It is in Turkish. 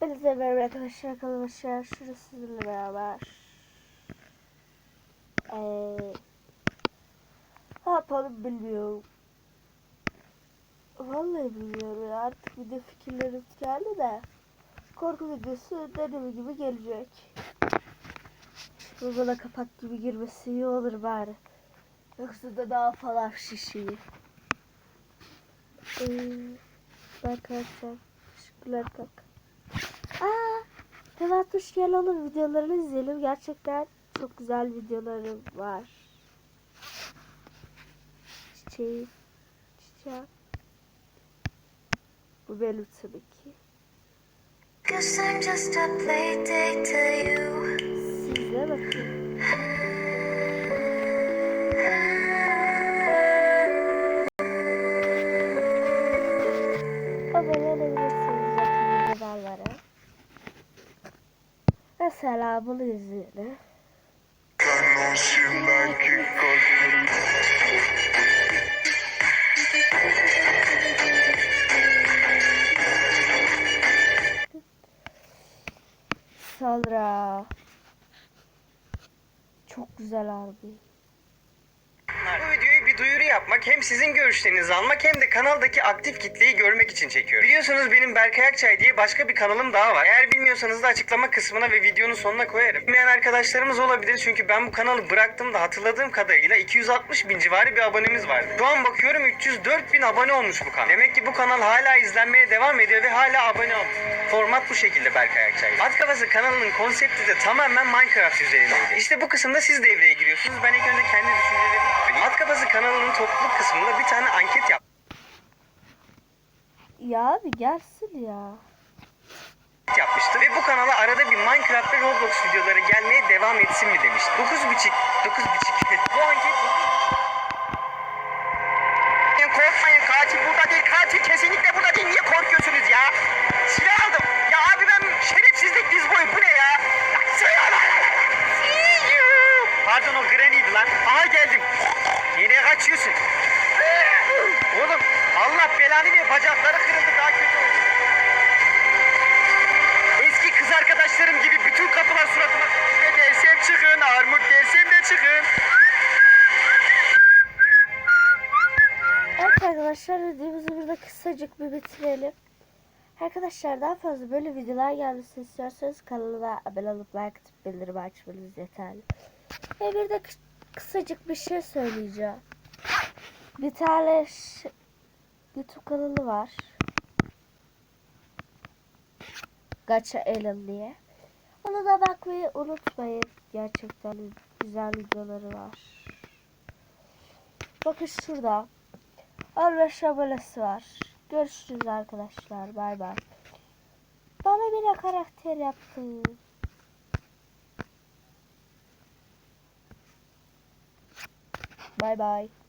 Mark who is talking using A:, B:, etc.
A: Hepinize merhaba arkadaşlar arkadaşlar. Şurada sizinle beraber. Ee, ne yapalım bilmiyorum. Vallahi bilmiyorum ya. Artık de fikirlerim geldi de. Korku videosu dediğim gibi gelecek. Bana kapak gibi girmesi iyi olur bari. Yoksa da daha falan şişiyor. Ee, ben kaçacağım. Teşekkürler kanka. Aa, Tevat hoş gel olur videolarını izleyelim. Gerçekten çok güzel videoları var. Çiçeği, çiçeği. Bu benim tabii ki.
B: Guess I'm just a playdate to you.
A: Size bakın. Mesela bunu izleyelim. Sonra çok güzel abi.
C: Yapmak hem sizin görüşlerinizi almak hem de kanaldaki aktif kitleyi görmek için çekiyorum. Biliyorsunuz benim Berkay Akçay diye başka bir kanalım daha var. Eğer bilmiyorsanız da açıklama kısmına ve videonun sonuna koyarım. Bilmeyen arkadaşlarımız olabilir çünkü ben bu kanalı bıraktığımda hatırladığım kadarıyla 260 bin civarı bir abonemiz vardı. Şu an bakıyorum 304 bin abone olmuş bu kanal. Demek ki bu kanal hala izlenmeye devam ediyor ve hala abone olmuş. Format bu şekilde Berkay Akçay. At Kafası kanalının konsepti de tamamen Minecraft üzerindeydi. İşte bu kısımda siz devreye giriyorsunuz. Ben ilk önce kendi düşüncelerimi söyleyeyim. At Kafası kanalının topluluk kısmında bir tane anket yaptım.
A: Ya abi gelsin ya.
C: yapmıştım ve bu kanala arada bir Minecraft ve Roblox videoları gelmeye devam etsin mi demiştim. 9 biçik, 9 biçik. bu anket Pardon o Granny'di lan. Aha geldim. Nereye kaçıyorsun? Oğlum Allah belanı ver. Bacakları kırıldı daha kötü oldu. Eski kız arkadaşlarım gibi bütün kapılar suratıma ne dersem çıkın, armut dersem de çıkın.
A: Evet arkadaşlar videomuzu burada kısacık bir bitirelim. Arkadaşlar daha fazla böyle videolar gelmesini istiyorsanız kanala abone olup like atıp bildirim açmanız yeterli. Ve bir de kı- kısacık bir şey söyleyeceğim. Bir tane YouTube kanalı var. Gacha Ellen diye. Ona da bakmayı unutmayın. Gerçekten güzel videoları var. Bakın şurada. 15 abonesi var. Görüşürüz arkadaşlar. Bay bay. Bana bir karakter yaptı. Bay bay.